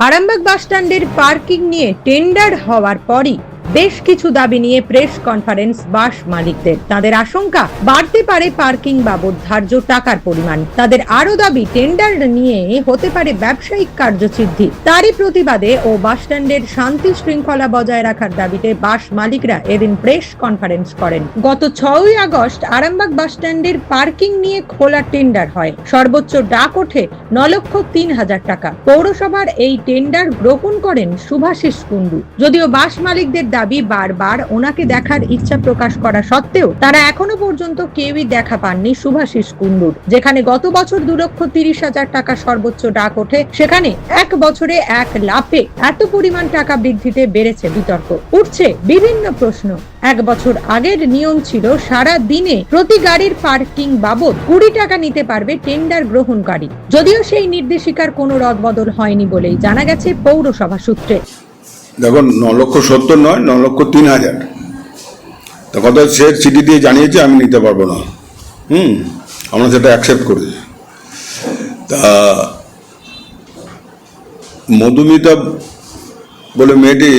আরামবাগ বাসস্ট্যান্ডের পার্কিং নিয়ে টেন্ডার হওয়ার পরই বেশ কিছু দাবি নিয়ে প্রেস কনফারেন্স বাস মালিকদের। তাদের আশঙ্কা, বাড়তে পারে পার্কিং বাবদ ধার্য টাকার পরিমাণ। তাদের আরও দাবি, টেন্ডার নিয়ে হতে পারে ব্যবসায়িক কার্যসিদ্ধি। তারই প্রতিবাদে ও বাসস্ট্যান্ডের শান্তি শৃঙ্খলা বজায় রাখার দাবিতে বাস মালিকরা এদিন প্রেস কনফারেন্স করেন। গত ছয়ই আগস্ট আরামবাগ বাসস্ট্যান্ডের পার্কিং নিয়ে খোলা টেন্ডার হয়। সর্বোচ্চ ডাক ওঠে ন লক্ষ তিন হাজার টাকা। পৌরসভার এই টেন্ডার গ্রহণ করেন সুভাষিস কুন্ডু যদিও বাস মালিকদের দাবি বারবার ওনাকে দেখার ইচ্ছা প্রকাশ করা সত্ত্বেও তারা এখনও পর্যন্ত কেউই দেখা পাননি সুভাষিস কুন্ডুর যেখানে গত বছর দু লক্ষ তিরিশ হাজার টাকা সর্বোচ্চ ডাক ওঠে, সেখানে এক বছরে এক লাফে এত পরিমাণ টাকা বৃদ্ধিতে বেড়েছে বিতর্ক। উঠছে বিভিন্ন প্রশ্ন। এক বছর আগের নিয়ম ছিল, সারা দিনে প্রতি গাড়ির পার্কিং বাবদ কুড়ি টাকা নিতে পারবে টেন্ডার গ্রহণকারী। যদিও সেই নির্দেশিকার কোনো রদবদল হয়নি বলেই জানা গেছে পৌরসভা সূত্রে। দেখুন ন লক্ষ সত্তর নয় ন লক্ষ তিন হাজার। তা কথা সে চিঠি দিয়ে জানিয়েছে আমি নিতে পারব না। হুম আমরা সেটা অ্যাকসেপ্ট করেছি। তা মধুমিতা বলে মেয়েটি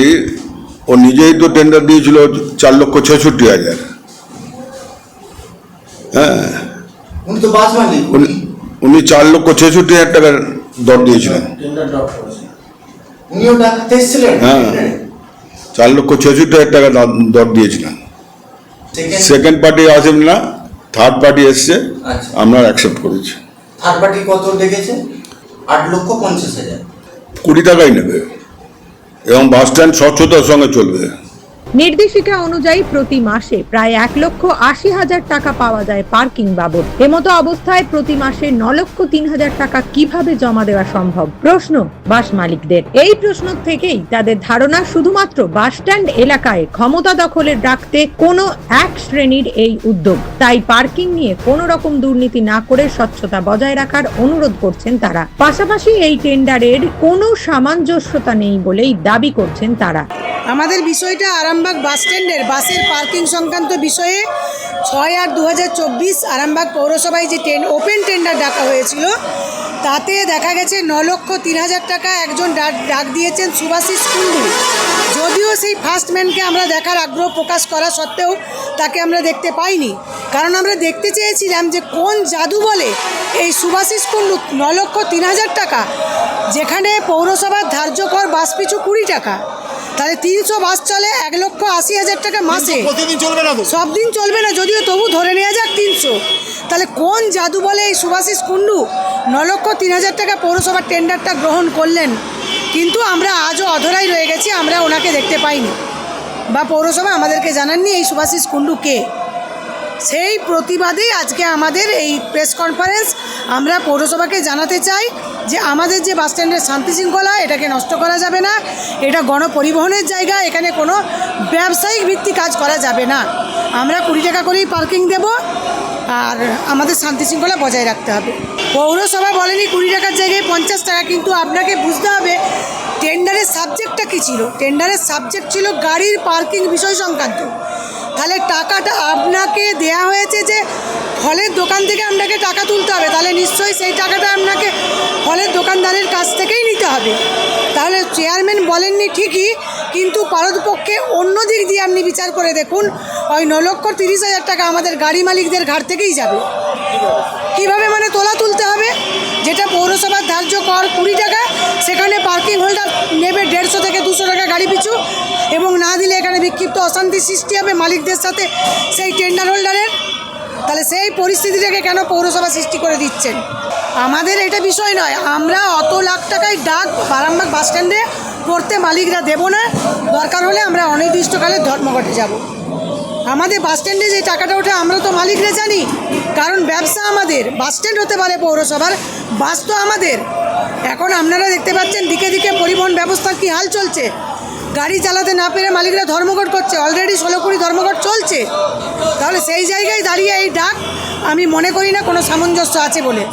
ও নিজেই তো টেন্ডার দিয়েছিল চার লক্ষ ছেষট্টি হাজার। হ্যাঁ। উনি চার লক্ষ ছেষট্টি হাজার টাকার দর দিয়েছিলেন। টেন্ডার ড্রপ করেছেন উনিও ডাকতে এসেছিলেন। হ্যাঁ। চার লক্ষ ছেষট্টি হাজার টাকা দর দিয়েছিলেন। সেকেন্ড সেকেন্ড পার্টি আসেন না থার্ড পার্টি এসছে। আমরা অ্যাকসেপ্ট করেছি। থার্ড পার্টি কত দেখেছে? আট লক্ষ পঞ্চাশ হাজার। কুড়ি টাকাই নেবে। এবং বাস স্ট্যান্ড স্বচ্ছতার সঙ্গে চলবে। নির্দেশিকা অনুযায়ী প্রতি মাসে প্রায় এক লক্ষ আশি হাজার টাকা পাওয়া যায় পার্কিং বাবদ। এমতো অবস্থায় প্রতি মাসে ন লক্ষ তিন হাজার টাকা কীভাবে জমা দেওয়া সম্ভব? প্রশ্ন বাস মালিকদের। এই প্রশ্ন থেকেই তাদের ধারণা শুধুমাত্র বাস স্ট্যান্ড এলাকায় ক্ষমতা দখলের রাখতে কোনো এক শ্রেণির এই উদ্যোগ। তাই পার্কিং নিয়ে কোনো রকম দুর্নীতি না করে স্বচ্ছতা বজায় রাখার অনুরোধ করছেন তারা। পাশাপাশি এই টেন্ডারের কোনো সামঞ্জস্যতা নেই বলেই দাবি করছেন তারা। আমাদের বিষয়টা আরামবাগ বাস স্ট্যান্ডের বাসের পার্কিং সংক্রান্ত বিষয়ে ছয় আট দু আরামবাগ পৌরসভায় যে টেন ওপেন টেন্ডার ডাকা হয়েছিল, তাতে দেখা গেছে ন লক্ষ তিন হাজার টাকা একজন ডাক ডাক দিয়েছেন সুভাষিস কুন্ডু যদিও সেই ফার্স্ট ম্যানকে আমরা দেখার আগ্রহ প্রকাশ করা সত্ত্বেও তাকে আমরা দেখতে পাইনি। কারণ আমরা দেখতে চেয়েছিলাম যে কোন জাদু বলে এই সুভাষিস কুন্ডু ন লক্ষ তিন হাজার টাকা, যেখানে পৌরসভার ধার্য কর বাস পিছু কুড়ি টাকা। তাহলে তিনশো বাস চলে এক লক্ষ আশি হাজার টাকা মাসে। প্রতিদিন চলবে না সব দিন চলবে না যদিও তবু ধরে নেওয়া যাক তিনশো। তাহলে কোন জাদু বলে এই সুভাষিস কুণ্ডু? ন লক্ষ তিন হাজার টাকা পৌরসভার টেন্ডারটা গ্রহণ করলেন। কিন্তু আমরা আজও অধরাই রয়ে গেছি আমরা ওনাকে দেখতে পাইনি। বা পৌরসভা আমাদেরকে জানাননি এই সুভাষিস কুণ্ডু কে? সেই প্রতিবাদেই আজকে আমাদের এই প্রেস কনফারেন্স। আমরা পৌরসভাকে জানাতে চাই যে আমাদের যে বাস স্ট্যান্ডের শান্তি শৃঙ্খলা, এটাকে নষ্ট করা যাবে না। এটা গণপরিবহনের জায়গা, এখানে কোনো ব্যবসায়িক ভিত্তি কাজ করা যাবে না। আমরা কুড়ি টাকা করেই পার্কিং দেব আর আমাদের শান্তি শৃঙ্খলা বজায় রাখতে হবে। পৌরসভা বলেনি কুড়ি টাকার জায়গায় পঞ্চাশ টাকা, কিন্তু আপনাকে বুঝতে হবে টেন্ডারের সাবজেক্টটা কী ছিল? টেন্ডারের সাবজেক্ট ছিল গাড়ির পার্কিং বিষয় সংক্রান্ত। তাহলে টাকাটা আপনাকে দেয়া হয়েছে যে ফলের দোকান থেকে আপনাকে টাকা তুলতে হবে। তাহলে নিশ্চয়ই সেই টাকাটা আপনাকে ফলের দোকানদারের কাছ থেকেই নিতে হবে। তাহলে চেয়ারম্যান বলেননি ঠিকই, কিন্তু পারতপক্ষে অন্য দিক দিয়ে আপনি বিচার করে দেখুন, ওই ন লক্ষ তিরিশ হাজার টাকা আমাদের গাড়ি মালিকদের ঘাট থেকেই যাবে। কীভাবে মানে তোলা তুলতে হবে? যেটা পৌরসভার ধার্য কর কুড়ি টাকা হোল্ডার নেবে দেড়শো থেকে দুশো টাকা গাড়ি পিছু এবং না দিলে এখানে বিক্ষিপ্ত অশান্তি সৃষ্টি হবে মালিকদের সাথে সেই টেন্ডার হোল্ডারের তাহলে সেই পরিস্থিতিটাকে কেন পৌরসভা সৃষ্টি করে দিচ্ছেন? আমাদের এটা বিষয় নয়। আমরা অত লাখ টাকায় ডাক বারামবাগ বাস স্ট্যান্ডে করতে মালিকরা দেব না। দরকার হলে আমরা অনির্দিষ্টকালে ধর্মঘটে যাব। আমাদের বাস স্ট্যান্ডে যে টাকাটা ওঠে, আমরা তো মালিকরা জানি। কারণ ব্যবসা আমাদের, বাস স্ট্যান্ড হতে পারে পৌরসভার, বাস তো আমাদের। এখন আপনারা দেখতে পাচ্ছেন, দিকে দিকে পরিবহন ব্যবস্থার কি হাল চলছে। গাড়ি চালাতে না পেরে মালিকরা ধর্মঘট করছে অলরেডি ষোলো কুড়ি ধর্মঘট চলছে। তাহলে সেই জায়গায় দাঁড়িয়ে এই ডাক, আমি মনে করি না কোনো সামঞ্জস্য আছে বলে।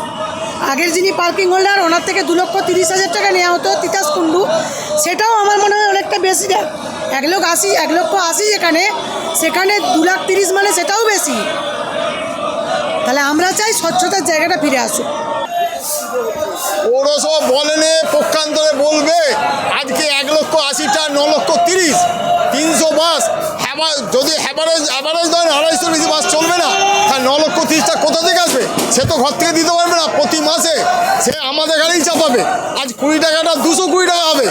আগের যিনি পার্কিং হোল্ডার ওনার থেকে দু লক্ষ তিরিশ হাজার টাকা নেওয়া হতো তিতাস কুণ্ডু। সেটাও আমার মনে হয় অনেকটা বেশি এক লোক আশি, এক লক্ষ আশি যেখানে সেখানে দু লাখ তিরিশ মানে সেটাও বেশি। তাহলে আমরা চাই স্বচ্ছতার জায়গাটা ফিরে আসুক। পৌরসভা বলেনি পক্ষান্তরে বলবে, আজকে এক লক্ষ আশিটা, ন লক্ষ তিরিশ, তিনশো বাস হ্যাভার যদি হ্যাভারেজ অ্যাভারেজ ধরেন আড়াইশো বেশি বাস চলবে না তার ন লক্ষ তিরিশটা কোথা থেকে আসবে? সে তো ঘর থেকে দিতে পারবে না, প্রতি মাসে। সে আমাদের গাড়িই চাপাবে। আজ কুড়ি টাকাটা, দুশো কুড়ি টাকা হবে।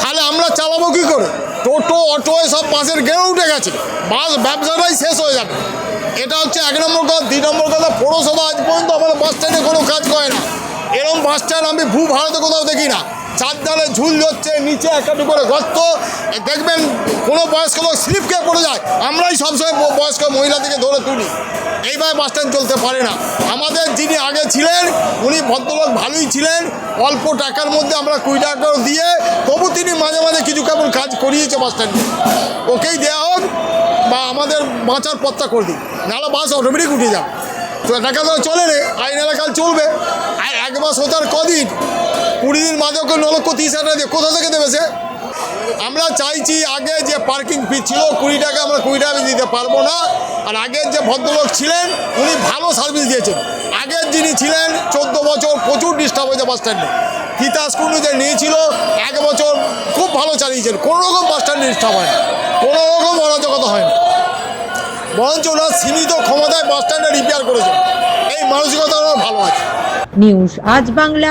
তাহলে আমরা চালাবো কী করে? টোটো, অটো সব বাসের গেড়ে উঠে গেছে। বাস ব্যবসাটাই শেষ হয়ে যাবে। এটা হচ্ছে এক নম্বর কথা। দুই নম্বর কথা, পৌরসভা আজ পর্যন্ত আমাদের বাস স্ট্যান্ডে কোনো কাজ করে না। এরকম বাস স্ট্যান্ড আমি ভূ ভারতে কোথাও দেখি না। চার ধারে ঝুল হচ্ছে নিচে একটা করে গর্ত। দেখবেন কোনো বয়স্ক লোক স্লিপ খেয়ে পড়ে যায়। আমরাই সবসময় বয়স্ক মহিলাদেরকে ধরে তুলি। এইভাবে বাস স্ট্যান্ড চলতে পারে না। আমাদের যিনি আগে ছিলেন, উনি ভদ্রলোক ভালোই ছিলেন। অল্প টাকার মধ্যে আমরা কুড়ি টাকা দিয়ে তবু তিনি মাঝে মাঝে কিছু কেমন কাজ করিয়েছে বাস স্ট্যান্ডে ওকেই দেওয়া হোক বা আমাদের বাঁচার পথটা করে দিই নাহলে বাস অটোমেটিক উঠে যাবে। তো টাকা তো চলে রে আইন এলাকায় চলবে। আর এক মাস হতার কদিন কুড়ি দিন বাদে ওকে ন তিরিশ হাজার দিয়ে কোথা থেকে দেবে সে? আমরা চাইছি আগে যে পার্কিং ফি ছিল, কুড়ি টাকা আমরা কুড়ি টাকা দিতে পারব না। আর আগের যে ভদ্রলোক ছিলেন, উনি ভালো সার্ভিস দিয়েছেন। আগের যিনি ছিলেন, চোদ্দ বছর প্রচুর ডিস্টার্ব হয়েছে বাস স্ট্যান্ডে তিতাস কুন্ডু যে নিয়েছিল, এক বছর খুব ভালো চালিয়েছেন। কোনো রকম বাস স্ট্যান্ডে ডিস্টার্ব হয় না কোনো রকম অরাজকতা হয় না বরঞ্চ ওনার সীমিত ক্ষমতায় বাস স্ট্যান্ডে রিপেয়ার করেছে এই মানসিকতা ভালো আছে। নিউজ আজ বাংলা